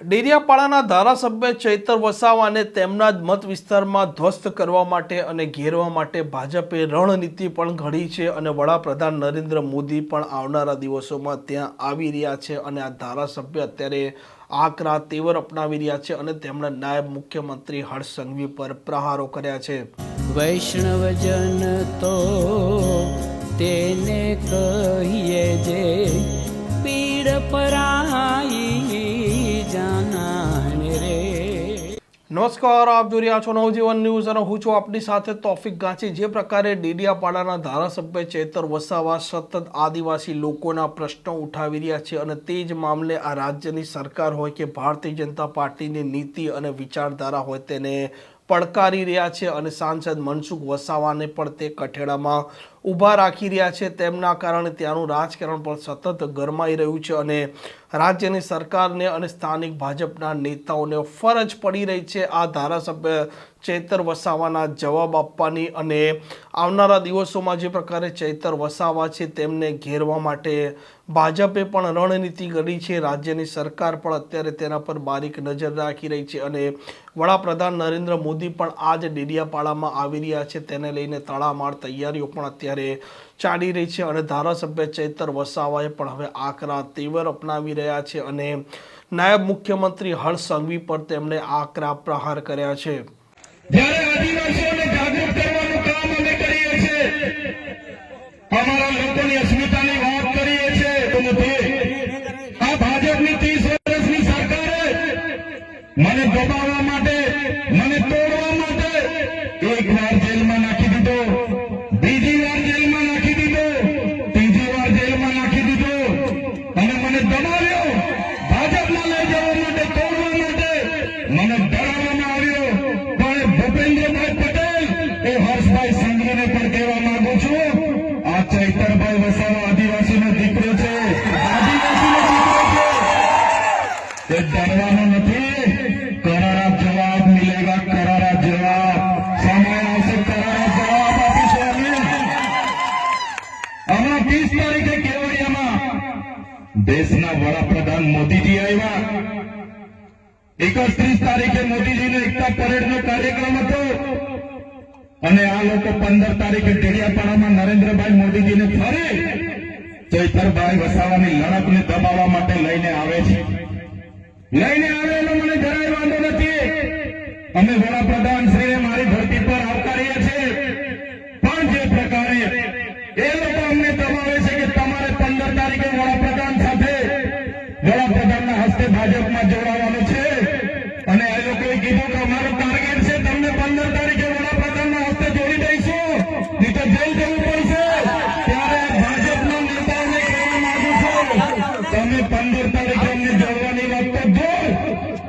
ડેડિયાપાડાના ધારાસભ્ય ચૈતર વસાવાને તેમના જ મત વિસ્તારમાં ધ્વસ્ત કરવા માટે અને ઘેરવા માટે ભાજપે રણનીતિ પણ ઘડી છે અને વડાપ્રધાન નરેન્દ્ર મોદી પણ આવનારા દિવસોમાં ત્યાં આવી રહ્યા છે અને આ ધારાસભ્ય અત્યારે આકરા તેવર અપનાવી રહ્યા છે અને તેમણે નાયબ મુખ્યમંત્રી હર્ષ સંઘવી પર પ્રહારો કર્યા છે. વૈષ્ણવજન તો તેને કહીએ જે પીડ પરાઈ નમસ્કાર, આપ જોઈ રહ્યા છો નવજીવન ન્યૂઝ અને હું છું આપની સાથે તોફિક ગાંચી. જે પ્રકારે ડેડિયાપાડાના ધારાસભ્ય ચેતર વસાવા સતત આદિવાસી લોકોના પ્રશ્નો ઉઠાવી રહ્યા છે અને તે જ મામલે આ રાજ્યની સરકાર હોય કે ભારતીય જનતા પાર્ટીની નીતિ અને વિચારધારા હોય તેને પડકારી રહ્યા છે અને સાંસદ મનસુખ વસાવાને પણ તે કઠેડામાં ઊભા રાખી રહ્યા છે. તેમના કારણે ત્યાંનું રાજકારણ પણ સતત ગરમાઈ રહ્યું છે અને રાજ્યની સરકારને અને સ્થાનિક ભાજપના નેતાઓને ફરજ પડી રહી છે. આ ધારાસભ્ય ચૈતર વસાવાના જવાબ આપવાની અને આવનારા દિવસોમાં જે પ્રકારે ચૈતર વસાવા છે તેમને ઘેરવા માટે ભાજપે પણ રણનીતિ ઘડી છે. રાજ્યની સરકાર પણ અત્યારે તેના પર બારીક નજર રાખી રહી છે અને વડાપ્રધાન નરેન્દ્ર મોદી પણ આજ ડેડિયાપાડામાં આવી રહ્યા છે. તેને લઈને તડામાર તૈયારીઓ પણ અત્યારે ચાલી રહી છે અને ધારાસભ્ય ચૈતર વસાવાએ પણ હવે આકરા તેવર અપનાવી રહ્યા છે અને નાયબ મુખ્યમંત્રી હર્ષ સંઘવી પર તેમણે આકરા પ્રહાર કર્યા છે. મને ડરાવવામાં આવ્યો, પણ ભૂપેન્દ્રભાઈ પટેલ, એ હર્ષભાઈ સંઘવીને પણ કહેવા માંગુ છું, આ ચૈતરભાઈ વસાવા આદિવાસીનો દીકરો છે. આદિવાસીનો દીકરો છે. એ ડરવાનો નથી. કરારા જવાબ મિલેગા, કરારા જવાબ. સમય આવશે, કરારા જવાબ આપીશું અમે. હમણાં ત્રીસ તારીખે કેવડિયામાં દેશના વડાપ્રધાન મોદીજી આવ્યા. એકત્રીસ તારીખે મોદીજીનો એકતા પરેડનો કાર્યક્રમ હતો. અને આ લોકો પંદર તારીખે ટેડિયાપાડામાં નરેન્દ્રભાઈ મોદીજીને ફરી ચૈતરભાઈ વસાવાની લડતને દબાવવા માટે લઈને આવે છે. લઈને આવેલો મને જરાય વાંધો નથી. અમે વડાપ્રધાન શ્રીને મારી ધરતી પર આવકારીએ છીએ. પણ જે પ્રકારે એ લોકો અમને દબાવે છે કે તમારે પંદર તારીખે વડાપ્રધાન સાથે વડાપ્રધાનના હસ્તે ભાજપમાં જોડાવાનું છે. તમે પંદર તારીખે અમને જોડવાની વાત તો દૂર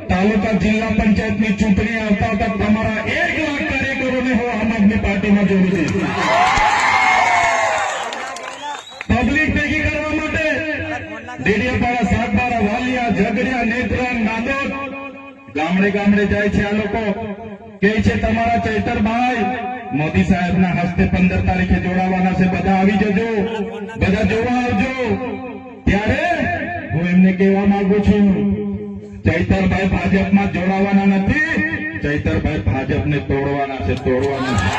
તાલુકા જિલ્લા પંચાયતની ચૂંટણી આવતા તક તમારા એક લાખ કાર્યકરોને હું આમ આદમી પાર્ટીમાં જોડી દઈશ પબ્લિક ભેગી કરવા માટે ડેડિયાપાડા સાતબારા વાલિયા, ઝઘડિયા નેત્રંગ નાંદોદ ગામડે ગામડે જાય છે આ લોકો. કે છે, તમારા ચૈતરભાઈ મોદી સાહેબના હસ્તે પંદર તારીખે જોડાવાના છે. બધા આવી જજો. બધા જોવા આવજો. ત્યારે હું એમને કહેવા માંગુ છું, ચૈતરભાઈ ભાજપમાં જોડાવાના નથી, ચૈતરભાઈ ભાજપને તોડવાના છે તોડવાના છે.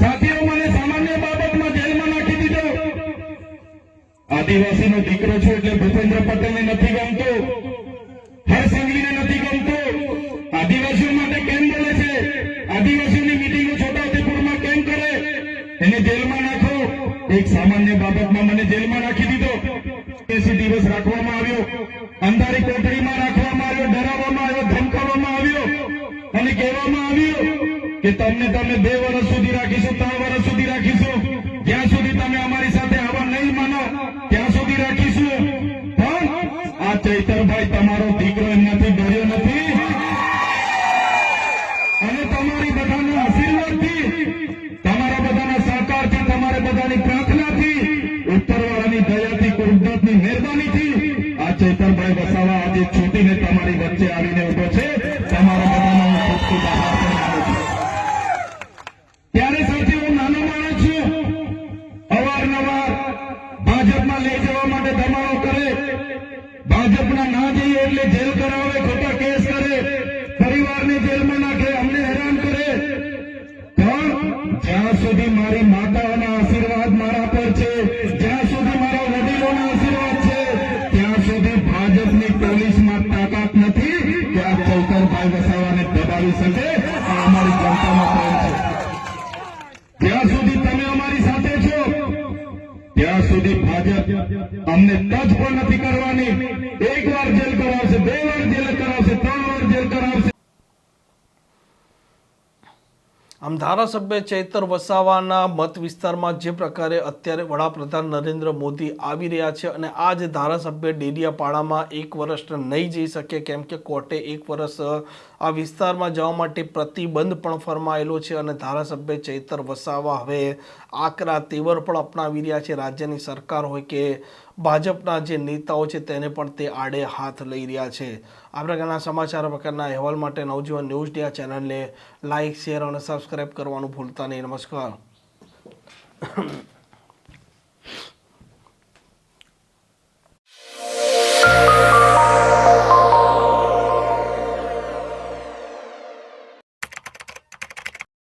સાથીઓ, મને સામાન્ય બાબતમાં જેલમાં નાખી દીધો. આદિવાસીનો દીકરો છું એટલે ભૂપેન્દ્ર પટેલને નથી ગમતો. હર સંઘવીને નથી ગમતો. આદિવાસીઓ માટે કેમ બોલે છે? આદિવાસીઓની સામાન્ય બાબતમાં મને જેલમાં રાખી દીધો. એસી દિવસ રાખવામાં આવ્યો. અંધારી કોટડીમાં રાખવામાં આવ્યો, ડરાવવામાં આવ્યો, ધમકાવવામાં આવ્યો અને કહેવામાં આવ્યું કે તમને તમે બે વર્ષ સુધી રાખીશું, ત્રણ વર્ષ સુધી રાખીશું. જ્યાં સુધી તમે અમારી સાથે આવા નહીં માનો, ત્યાં સુધી રાખીશું. પણ આ ચૈતરભાઈ તમારો દીકરો એમનાથી ડર્યો નથી. અને તમારી બધાના આશીર્વાદથી, તમારા બધાના સહકારથી, તમારે બધાની કુદરતની મહેરબાનીથી આ ચૈતરભાઈ વસાવા આજે છૂટીને તમારી વચ્ચે આવીને ઊભો છે. તમારા બધાનો હું ખૂબ ખૂબ આભાર માનું છું. ત્યારે સૌથી હું નાનો માણસ છું. અવારનવાર ભાજપમાં લઈ જવા માટે ધમાડો કરે. ભાજપના ના જઈએ એટલે જેલ કરાવે, ખોટા કેસ કરે. પરિવારને જેલમાં નાખે, અમને હેરાન કરે. પણ જ્યાં સુધી મારી માતાઓના આશીર્વાદ મારા પર છે જ્યાં સુધી તમે અમારી સાથે છો, ત્યાં સુધી ભાજપ અમને ટચ પણ નથી કરવાની. એક વાર જેલ કરાવશે, બે વાર જેલ કરાવશે, ત્રણ વાર જેલ કરાવશે. આમ ધારાસભ્ય ચૈતર વસાવાના મત વિસ્તારમાં જે પ્રકારે અત્યારે વડાપ્રધાન નરેન્દ્ર મોદી આવી રહ્યા છે અને આ જે ધારાસભ્ય ડેડિયાપાડામાં એક વર્ષ નહીં જઈ શકે કેમ કે કોર્ટે એક વર્ષ આ વિસ્તારમાં જવા માટે પ્રતિબંધ પણ ફરમાયેલો છે અને ધારાસભ્ય ચૈતર વસાવા હવે આકરા તેવર પણ અપનાવી રહ્યા છે. રાજ્યની સરકાર હોય કે ભાજપના જે નેતાઓ છે તેને પણ તે આડે હાથ લઈ રહ્યા છે. આ પ્રકારના સમાચાર પ્રકારના અહેવાલ માટે નવજીવન ન્યૂઝ ડે ચેનલને લાઇક શેર અને સબસ્ક્રાઈબ કરવાનું ભૂલતા નહીં. નમસ્કાર.